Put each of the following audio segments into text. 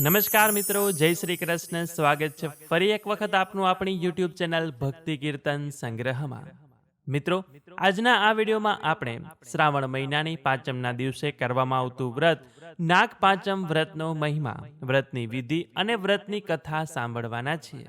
નમસ્કાર મિત્રો, જય શ્રી કૃષ્ણ. સ્વાગત છે ફરી એક વખત આપનું આપણી યુટ્યુબ ચેનલ ભક્તિ કીર્તન સંગ્રહમાં. મિત્રો, આજના આ વિડીયોમાં આપણે શ્રાવણ મહિનાની પાંચમના દિવસે કરવામાં આવતું વ્રત નાગ પાંચમ વ્રતનો મહિમા, વ્રતની વિધિ અને વ્રતની કથા સાંભળવાના છીએ.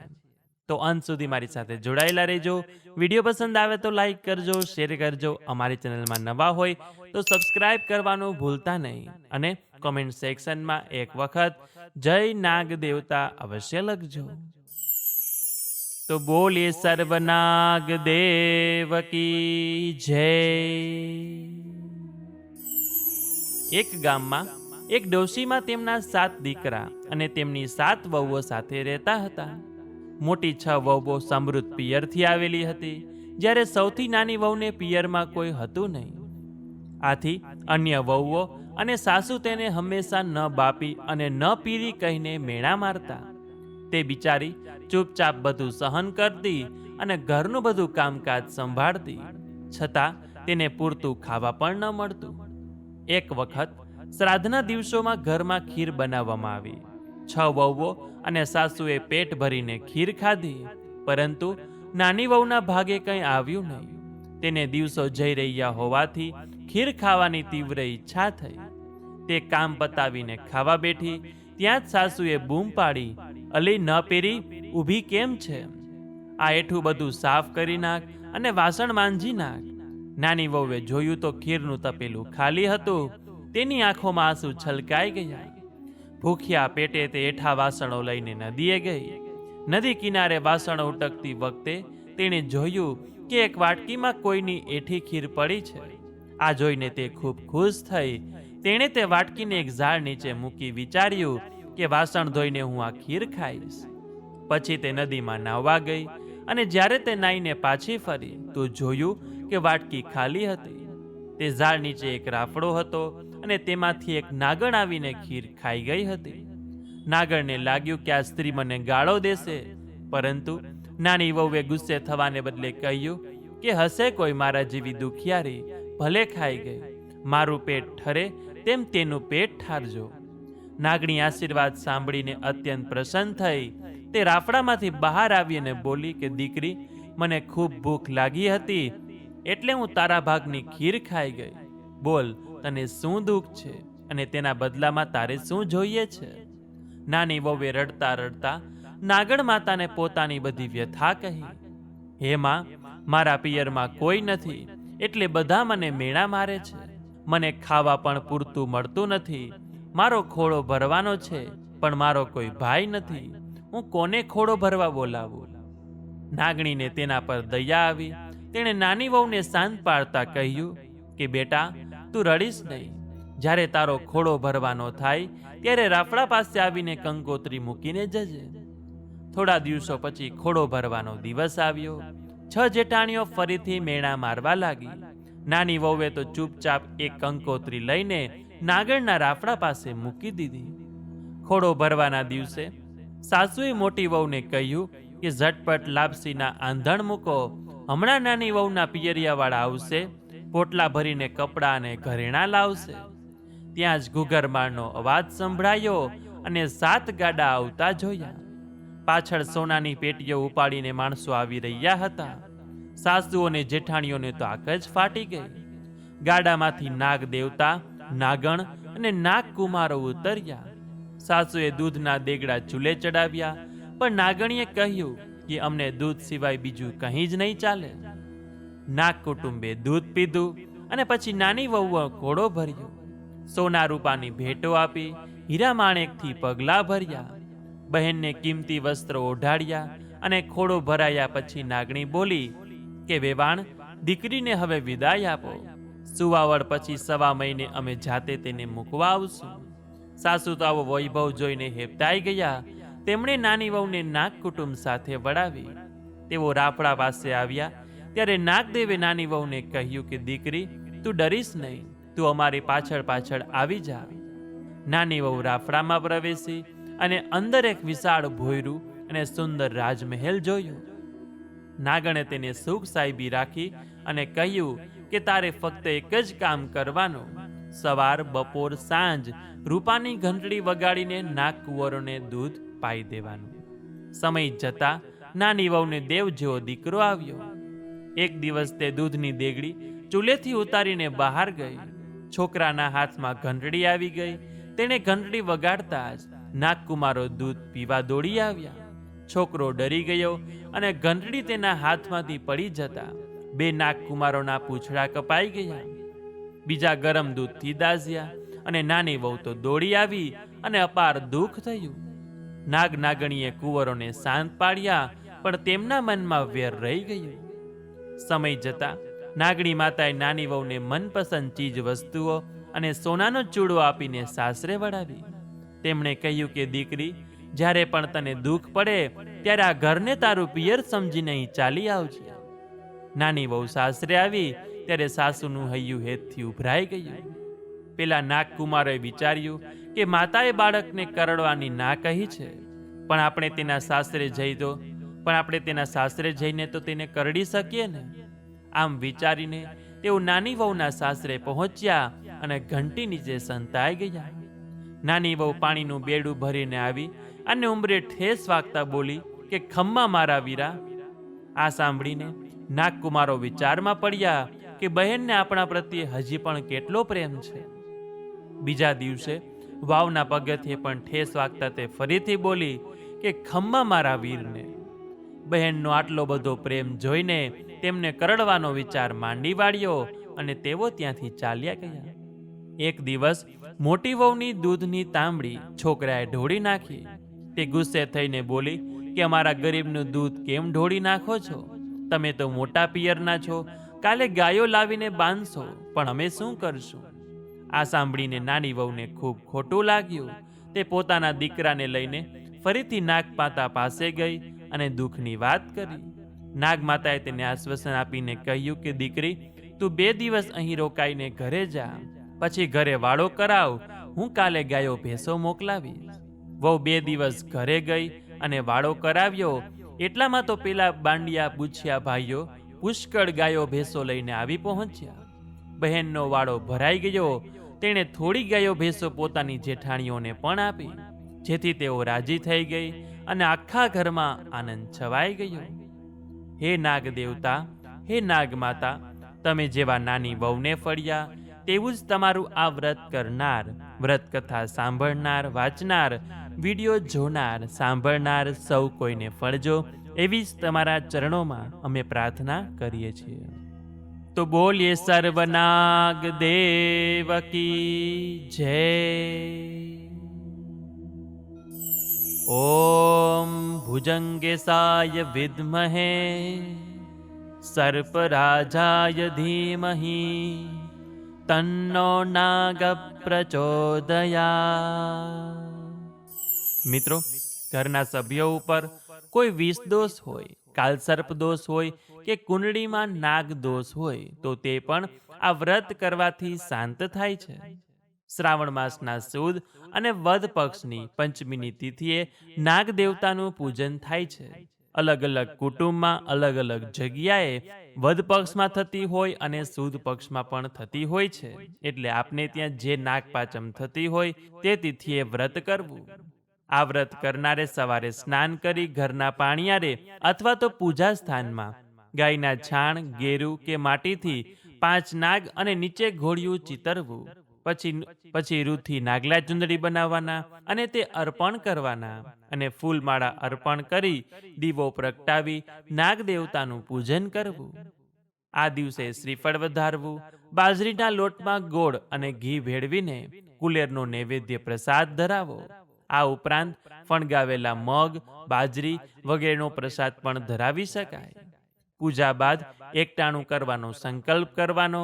તો અંત સુધી મારી સાથે જોડાયેલા રહેજો. વીડિયો પસંદ આવે તો લાઈક કરજો શેર કરજો. અમારી ચેનલમાં નવા હોય તો સબસ્ક્રાઇબ કરવાનું ભૂલતા નહીં. અને કોમેન્ટ સેક્શનમાં એક વખત જય નાગ દેવતા અવશ્ય લખજો. તો બોલીએ સર્વનાગ દેવ કી જય. એક ગામમાં એક ડોશીમાં તેમના સાત દીકરા અને તેમની સાત વહુઓ સાથે રહેતા હતા. મોટી છ વહુઓ સમૃદ્ધ પિયરથી આવેલી હતી, જ્યારે સૌથી નાની વહુને પિયરમાં કોઈ હતું નહીં. આથી અન્ય વહુઓ અને સાસુ તેને હંમેશા ન બાપી અને ન પીરી કહીને મેણા મારતા. તે બિચારી ચૂપચાપ બધું સહન કરતી અને ઘરનું બધું કામકાજ સંભાળતી. છતાં તેને પૂરતું ખાવા પણ ન મળતું. એક વખત શ્રાદ્ધના દિવસોમાં ઘરમાં ખીર બનાવવામાં આવી. છ વહુઓ અને સાસુએ પેટ ભરીને ખીર ખાધી. પરંતુ નાની વહુના ભાગે કંઈ આવ્યું નહીં. તેને દિવસો જઈ રહ્યા હોવાથી ખીર ખાવાની તીવ્ર ઈચ્છા થઈ. તે કામ પતાવીને ખાવા બેઠી, ત્યાં જ સાસુએ બૂમ પાડી, અલી, ન પેરી, ઊભી કેમ છે? આ એઠું બધું સાફ કરી નાખ અને વાસણ માંજી નાખ. નાની વહુએ જોયું તો ખીરનું તપેલું ખાલી હતું. તેની આંખોમાં આંસુ છલકાઈ ગયા. ભૂખ્યા પેટે તે એઠા વાસણો લઈને નદીએ ગઈ. નદી કિનારે વાસણો ઉટકતી વખતે તેણે જોયું કે એક વાટકીમાં કોઈની એઠી ખીર પડી છે. આ જોઈને તે ખૂબ ખુશ થઈ. તેણે તે વાટકીને એક ઝાડ નીચે મૂકી વિચાર્યું કે વાસણ ધોઈને હું આ ખીર ખાઈશ. પછી તે નદીમાં નાહવા ગઈ અને જ્યારે તે નાઈને પાછી ફરી તો જોયું કે વાટકી ખાલી હતી. તે ઝાડ નીચે એક રાફડો હતો અને તેમાંથી એક નાગણ આવીને ખીર ખાઈ ગઈ હતી. નાગણને લાગ્યું કે આ સ્ત્રી મને ગાળો દેશે, પરંતુ નાની વહુએ ગુસ્સે થવાને બદલે કહ્યું કે હશે કોઈ મારા જેવી દુખિયારી, ભલે ખાઈ ગઈ. મારું પેટ ઠરે તેમ તેનું પેટ ઠારજો. નાગણી આશીર્વાદ સાંભળીને અત્યંત પ્રસન્ન થઈ. તે રાફડામાંથી બહાર આવી અને બોલી કે, દીકરી, મને ખૂબ ભૂખ લાગી હતી, એટલે હું તારા ભાગની ખીર ખાઈ ગઈ. બોલ તને શું દુઃખ છે અને તેના બદલામાં તારે શું જોઈએ છે? નાની વહુએ રડતા રડતા નાગણ માતાને પોતાની બધી વ્યથા કહી, હે માં, મારા પિયરમાં કોઈ નથી, એટલે બધા મને મેણા મારે છે. મને ખાવા પણ પૂરતું મળતું નથી. મારો ખોળો ભરવાનો છે, પણ મારો કોઈ ભાઈ નથી. હું કોને ખોળો ભરવા બોલાવું? નાગણીને તેના પર દયા આવી. તેણે નાની વહુને શાંત પાડતા કહ્યું કે, બેટા તું રડીશ નહીં. જ્યારે તારો ખોળો ભરવાનો થાય, ત્યારે રાફડા પાસે આવીને કંકોત્રી મૂકીને જજે. થોડા દિવસો પછી ખોડો ભરવાનો દિવસ આવ્યો. છ જેઠાણીઓ ફરીથી મેણા મારવા લાગી. નાની વહુએ તો ચૂપચાપ એક કંકોત્રી લઈને નાગણના રાફડા પાસે મૂકી દીધી. ખોડો ભરવાના દિવસે સાસુએ મોટી વહુને કહ્યું કે ઝટપટ લાપસીના આંધણ મૂકો. હમણાં નાની વહુના પિયરિયાવાળા આવશે પોટલા ભરીને કપડાં અને ઘરેણાં લાવશે. ત્યાં જ ઘૂઘરમાળનો અવાજ સંભળાયો અને સાત ગાડા આવતા જોયા. પાછળ સોનાની પેટીઓ ઉપાડીને માણસો આવી રહ્યા હતા. સાસુ અને જેઠાણીઓને તો આંખ જ ફાટી ગઈ. ગાડામાંથી નાગ દેવતા, નાગણ અને નાગ કુમારો ઉતર્યા. સાસુએ દૂધના દેગડા ચૂલે ચડાવ્યા, પણ નાગણીએ કહ્યું કે અમને દૂધ સિવાય બીજું કંઈ જ નહીં ચાલે. નાગ કુટુંબે દૂધ પીધું અને પછી નાની વહુઓ ઘોડો ભર્યો. સોના રૂપાની ભેટો આપી હીરા માણેકથી પગલા ભર્યા. બહેનને કિંમતી વસ્ત્રો ઓઢાડ્યા અને ખોડો ભરાયા પછી નાગણી બોલી, કે વેવાણ, દીકરીને હવે વિદાય આપો. સુવાવડ પછી સવા મહિને અમે જાતે તેને મૂકવા આવશું. સાસુ તો આવો વૈભવ જોઈને હેપતાઈ ગયા. તેમણે નાની વહુને નાગ કુટુંબ સાથે વડાવી તેઓ રાફડા પાસે આવ્યા ત્યારે નાગદેવે નાની વહુને કહ્યું કે, દીકરી, તું ડરીશ નહીં. તું અમારી પાછળ પાછળ આવી જા. નાની વહુ રાફડામાં પ્રવેશી અને અંદર એક વિશાળ ભોયરું અને સુંદર રાજમહેલ જોયું. નાગણે તેને સુખ સાહેબી રાખી અને કહ્યું કે, તારે ફક્ત એક જ કામ કરવાનું. સવાર, બપોર, સાંજ રૂપાની ઘંટડી વગાડીને નાગ કુંવરોને દૂધ પાઈ દેવાનું. સમય જતા નાની વહુને દેવ જેવો દીકરો આવ્યો. એક દિવસ તે દૂધની દેગડી ચૂલેથી ઉતારીને બહાર ગઈ. છોકરાના હાથમાં ઘંટડી આવી ગઈ. તેણે ઘંટડી વગાડતા જ નાગકુમારો દૂધ પીવા દોડી આવ્યા. છોકરો ડરી ગયો અને ઘંટડી તેના હાથમાંથી પડી જતા બે નાગકુમારોના પૂંછડા કપાઈ ગયા. બીજા ગરમ દૂધથી દાઝ્યા અને નાની વહુ તો દોડી આવી અને અપાર દુઃખ થયું. નાગ નાગણીએ કુંવરોને શાંત પાડ્યા, પણ તેમના મનમાં વેર રહી ગયું. સમય જતા નાગણી માતાએ નાની વહુને મનપસંદ ચીજ વસ્તુઓ અને સોનાનો ચૂડો આપીને સાસરે વળાવી. તેમણે કહ્યું કે, દીકરી, જ્યારે પણ તને દુઃખ પડે, ત્યારે આ ઘરને તારું પિયર સમજીને અહીં ચાલી આવજે. નાની વહુ સાસરે આવી, ત્યારે સાસુનું હૈયું હેતથી ઉભરાઈ ગયું. પેલા નાગકુમારોએ વિચાર્યું કે, માતાએ બાળકને કરડવાની ના કહી છે, પણ આપણે તેના સાસરે જઈ તો પણ આપણે તેના સાસરે જઈને તો તેને કરડી શકીએ ને? આમ વિચારીને તેઓ નાની વહુના સાસરે પહોંચ્યા અને ઘંટી નીચે સંતાઈ ગયા. નાની વહુ પાણીનું બેડું ભરીને આવી અને ઉંબરે ઠેસ વાગતા બોલી કે, ખમ્મા મારા વીરા. આ સાંભળીને નાગકુમારો વિચારમાં પડ્યા કે, બહેનને આપણા પ્રત્યે હજી પણ કેટલો પ્રેમ છે. બીજા દિવસે વાવના પગથિયે પણ ઠેસ વાગતા તે ફરીથી બોલી કે, ખમ્મા મારા વીરને. બહેનનો આટલો બધો પ્રેમ જોઈને તેમને કરડવાનો વિચાર માંડી વાળ્યો અને તેઓ ત્યાંથી ચાલ્યા ગયા. એક દિવસ મોટી વહુની દૂધની તાંબડી છોકરાએ ઢોળી નાખી. તે ગુસ્સે થઈને બોલી, કે અમારા ગરીબનું દૂધ કેમ ઢોળી નાખો છો? તમે તો મોટા પિયરના છો. કાલે ગાયો લાવીને બાંધશો, પણ અમે શું કરશું? આ સાંભળીને નાની વહુને ખૂબ ખોટું લાગ્યું. તે પોતાના દીકરાને લઈને ફરીથી નાગપાતા પાસે ગઈ અને દુઃખની વાત કરી. નાગમાતાએ તેને આશ્વાસન આપીને કહ્યું કે, દીકરી, તું બે દિવસ અહીં રોકાઈને ઘરે જા. પછી ઘરે વાળો કરાવ. હું કાલે ગાયો ભેંસો મોકલાવીશ. વહુ બે દિવસ ઘરે ગઈ અને વાળો કરાવ્યો. એટલામાં તો પેલા બાંડિયા પૂછ્યા ભાઈઓ, પુષ્કળ ગાયો ભેંસો લઈને આવી પહોંચ્યા. બહેનનો વાળો ભરાઈ ગયો. તેણે થોડી ગાયો ભેંસો પોતાની જેઠાણીઓને પણ આપી, જેથી તેઓ રાજી થઈ ગઈ. અને આખા ઘરમાં આનંદ છવાઈ ગયો. હે નાગ દેવતા હે નાગ માતા તમે જેવા નાની વહુને ફળ્યા, તેવું જ તમારું આ વ્રત કરનાર વ્રત કથા સાંભળનાર, વાંચનાર, વીડિયો જોનાર, સાંભળનાર સૌ કોઈને ફળજો, એવી જ તમારા ચરણોમાં અમે પ્રાર્થના કરીએ છીએ. તો બોલીએ સર્વનાગ દેવકી જય. ઓમ ભુજંગેશાય વિદ્મહે સર્પરાજાય धीमहि તન્નો નાગ પ્રચોદયા મિત્રો ઘરના સભ્યો ઉપર કોઈ વિષ દોષ હોય કાલસર્પ દોષ હોય કે કુંડળીમાં નાગ દોષ હોય તો તે પણ આ વ્રત કરવાથી શાંત થાય છે શ્રાવણ માસના સુદ અને વધ પક્ષની પંચમીની તિથિએ નાગ દેવતાનું પૂજન થાય છે. અલગ અલગ કુટુંબમાં અલગ અલગ જગ્યાએ વધ પક્ષમાં થતી હોય અને સુદ પક્ષમાં પણ થતી હોય છે. એટલે આપને ત્યાં જે નાગપાચમ થતી હોય તે તિથિએ વ્રત કરવું. આ વ્રત કરનારે સવારે સ્નાન કરી ઘરના પાણીયારે અથવા તો પૂજા સ્થાનમાં ગાયના છાણ, ગેરુ કે માટીથી પાંચ નાગ અને નીચે ઘોડિયું ચિતરવું. પછી પછી રૂથી નાગલા ચુંદડી બનાવવાના અને તે અર્પણ કરવાના. અને ફૂલમાળા અર્પણ કરી દીવો પ્રગટાવી નાગ દેવતાનું પૂજન કરવું. આ દિવસે શ્રીફળ વધારવું, બાજરીના લોટમાં ગોળ અને ઘી ભેળવીને કુલેરનો નૈવેદ્ય પ્રસાદ ધરાવો. આ ઉપરાંત ફણગાવેલા મગ, બાજરી વગેરેનો પ્રસાદ પણ ધરાવી શકાય. પૂજા બાદ એકટાણું કરવાનો સંકલ્પ કરવાનો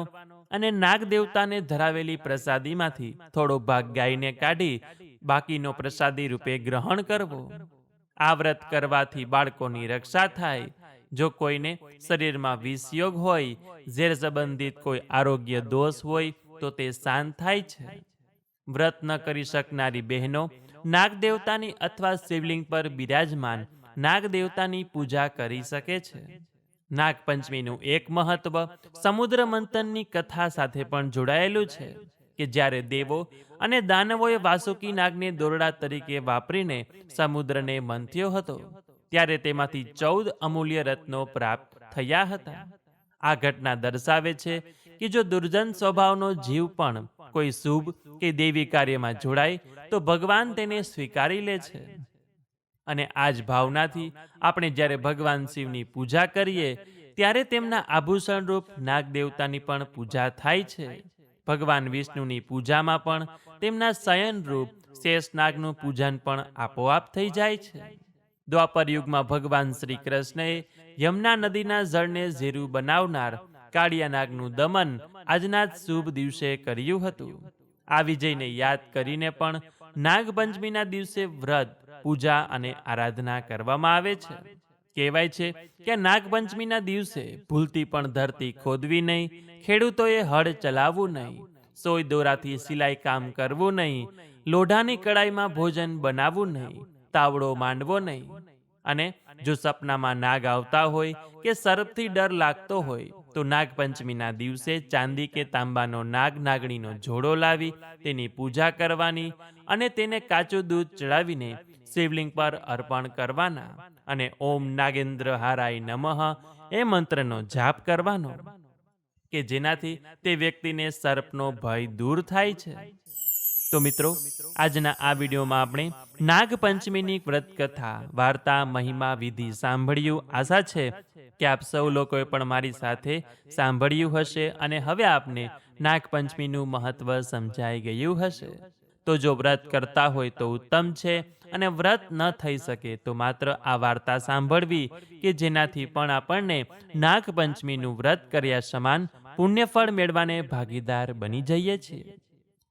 અને નાગ દેવતાને ધરાવેલી પ્રસાદીમાંથી થોડો ભાગ ગાયને કાઢી બાકીનો પ્રસાદી રૂપે ગ્રહણ કરવો. આ વ્રત કરવાથી બાળકોની રક્ષા થાય. જો કોઈને શરીરમાં વિષયોગ હોય, ઝેર સંબંધિત કોઈ આરોગ્ય દોષ હોય, તો તે શાંત થાય છે. વ્રત ન કરી શકનારી બહેનો નાગ દેવતાની અથવા શિવલિંગ પર બિરાજમાન નાગ દેવતાની પૂજા કરી શકે છે. નાગપંચમીનું એક મહત્વ સમુદ્ર મંથનની કથા સાથે પણ જોડાયેલું છે કે જ્યારે દેવો અને દાનવોએ વાસુકી નાગને દોરડા તરીકે વાપરીને સમુદ્રને મંથ્યો હતો, ત્યારે તેમાંથી ચૌદ અમૂલ્ય રત્નો પ્રાપ્ત થયા હતા. આ ઘટના દર્શાવે છે કે જો દુર્જન સ્વભાવનો જીવ પણ કોઈ શુભ કે દેવી કાર્યમાં જોડાય, તો ભગવાન તેને સ્વીકારી લે છે. અને આ જ ભાવનાથી આપણે જ્યારે ભગવાન શિવની પૂજા કરીએ, ત્યારે તેમના આભૂષણ રૂપ નાગ દેવતાની પણ પૂજા થાય છે. ભગવાન વિષ્ણુની પૂજામાં પણ તેમના શયન રૂપ શેષનાગનું પૂજન પણ આપોઆપ થઈ જાય છે. દ્વાપર યુગમાં ભગવાન શ્રી કૃષ્ણએ યમુના નદીના જળને ઝેરું બનાવનાર કાળિયા નાગનું દમન આજના જ શુભ દિવસે કર્યું હતું. આ વિજયને યાદ કરીને પણ નાગપંચમીના દિવસે વ્રત પૂજા અને આરાધના કરવામાં આવે છે. કહેવાય છે કે નાગપંચમીના દિવસે ભૂલતી પણ ધરતી ખોદવી નહીં, ખેડૂતોએ હળ ચલાવવું નહીં, સોય દોરાથી સિલાઈ કામ કરવું નહીં, લોઢાની કડાઈમાં ભોજન બનાવવું નહીં, તાવડો માંડવો નહીં. અને જો સપનામાં નાગ આવતા હોય કે સર્પથી ડર લાગતો હોય તો નાગપંચમીના દિવસે ચાંદી કે તાંબાનો નાગ નાગણીનો જોડો લાવી તેની પૂજા કરવાની અને તેને કાચું દૂધ ચડાવીને શિવલિંગ પર અર્પણ કરવાના અને ઓમ નાગેન્દ્ર હારાય નમઃ એ મંત્રનો જાપ કરવાનો કે જેનાથી તે વ્યક્તિને સર્પનો ભય દૂર થાય છે. તો મિત્રો, આજના આ વિડીયોમાં આપણે નાગપંચમીની વ્રત કથા વાર્તા, મહિમા, વિધિ સાંભળ્યું. આશા છે કે આપ સૌ લોકોએ પણ મારી સાથે સાંભળ્યું હશે અને હવે આપને નાગપંચમીનું મહત્વ સમજાઈ ગયું હશે. તો જો વ્રત કરતા હોય તો ઉત્તમ છે અને વ્રત ન થઈ શકે તો માત્ર આ વાર્તા સાંભળવી કે જેનાથી પણ આપણને નાગપંચમીનું વ્રત કર્યા સમાન પુણ્યફળ મેળવાને ભાગીદાર બની જઈએ છીએ.